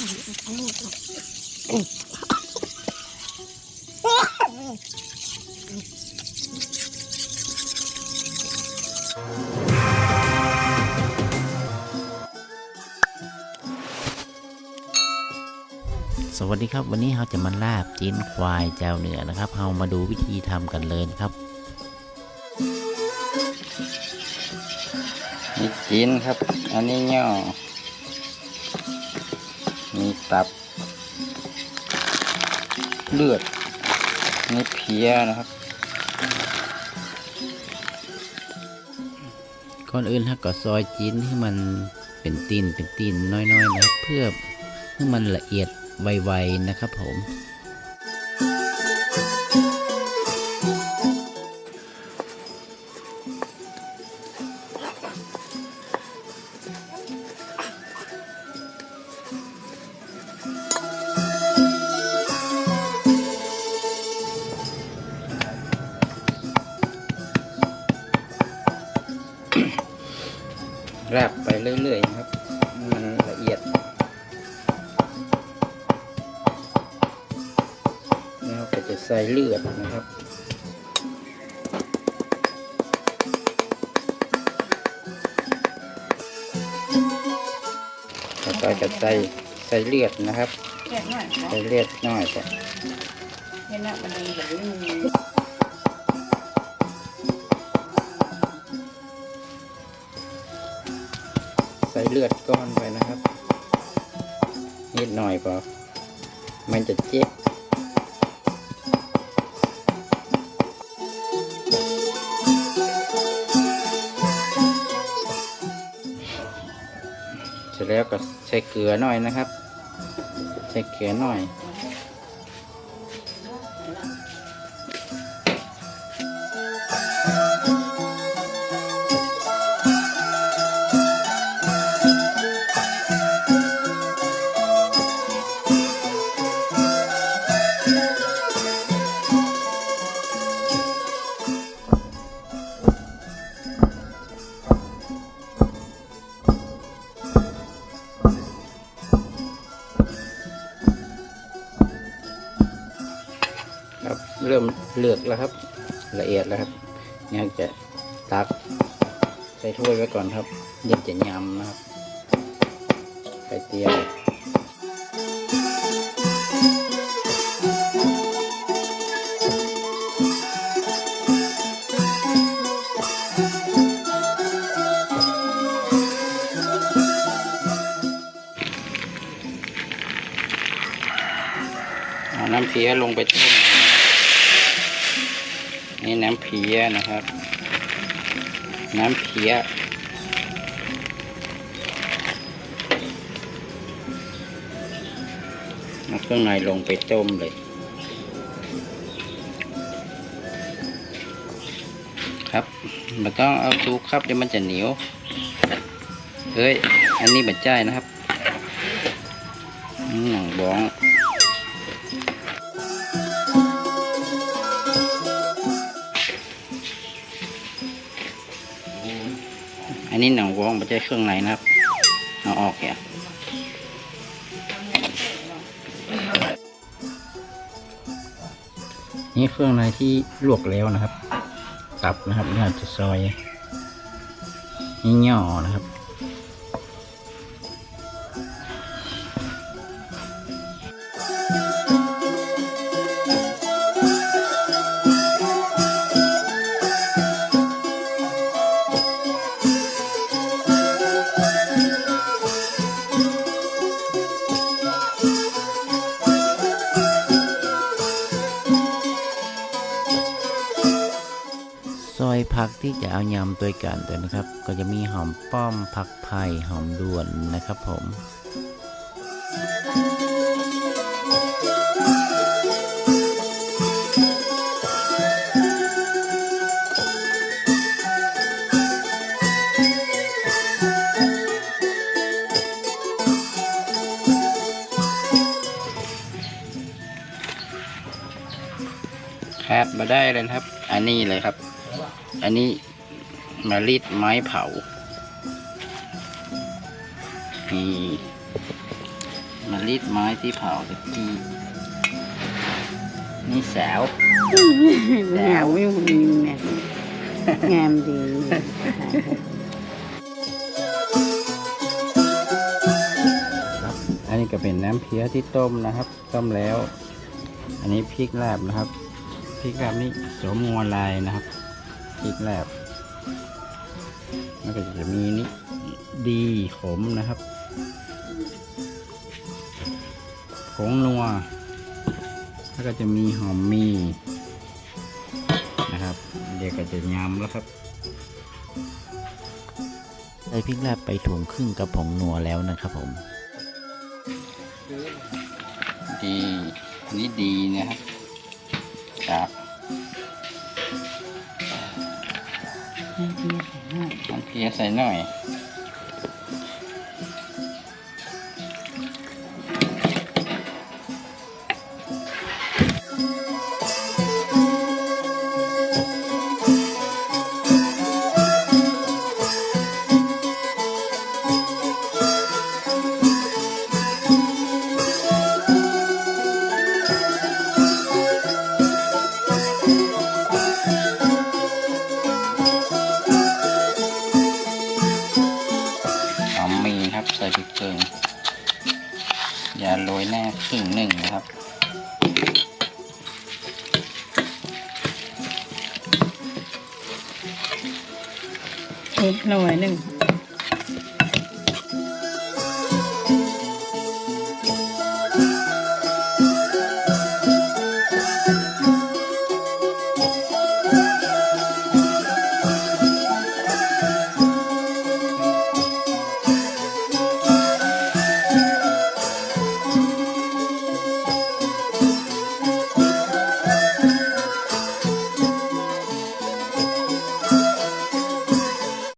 สวัสดีครับ วันนี้เราจะมาลาบจีนควายแจวเหนือนะครับเรามาดูวิธีทำกันเลยนะครับมีจีนครับ อันนี้ย่อ มีตับ เลือดมีเพียนะครับ ก่อนอื่นเราก็ซอยจีนให้มันเป็นตีนเป็นตีนน้อยๆนะครับเพื่อให้มันละเอียดไวๆนะครับผม แรบไปเรื่อยๆนะครับให้มันละเอียดแล้วก็จะใส่เลือดนะครับแล้วก็จะใส่ใส่เลือดนะครับ เล็ดหน่อยใส่เลือดน้อยก่อนเล็ดหน่อย มันดีแบบนี้ใส่เลือดก้อนไปนะครับ นิดหน่อยพอมันจะเจ็บเสร็จแล้วก็ใช้เกลือหน่อยนะครับ ใช้เกลือหน่อย เริ่มเลือกแล้วครับ ละเอียดแล้วครับยังจะตักใส่ถ้วยไว้ก่อนครับเดี๋ยวจะยำนะครับไข่เตียวน้ำเพี้ยลงไปต้ม นี่น้ำเพี้ยนะครับ น้ำเพี้ยเอาเครื่องในลงไปต้มเลยครับมันต้องเอาซุกครับเดี๋ยวมันจะเหนียวเอ้ย อันนี้บัดใจายนะครับอืมหนังบ้อง นนี้หนังวองไม่ใช่เครื่องในนะครับเอาออกเนี่ยนี่เครื่องในที่ลวกแล้วนะครับ ตับนะครับนี่าจจะซอยนี่ย่อนะครับ ผักที่จะเอายำตัวกันตัวนะครับ ก็จะมีหอมป้อมผักไผ่หอมด่วนนะครับผมขาดมาได้เลยครับ อันนี้เลยครับ อันนี้มารีดไม้เผานี่มารีดไม้ที่เผาตะกี้นี่แสวแนวอยู่มีแม่งามดีครับอันนี้ก็เป็นน้ำเพี้ยที่ต้มนะครับ ต้มแล้ว อันนี้พริกแลบนะครับพริกแลบนี่สวมงวลายนะครับ พริกแลบแล้วก็จะมีนี่ดีขมนะครับผงนัว แล้วก็จะมีหอมมีนะครับ เดี๋ยวก็จะยำแล้วครับใส่พริกแลบไปถุงครึ่งกระผงนัวแล้วนะครับผม ดีอันนี้ดีนะครับครับ น้ำเพียใส่หน่อย อย่าโรยแน่ครึ่งหนึ่งนะครับเอ๊ะหน่อยหนึ่ง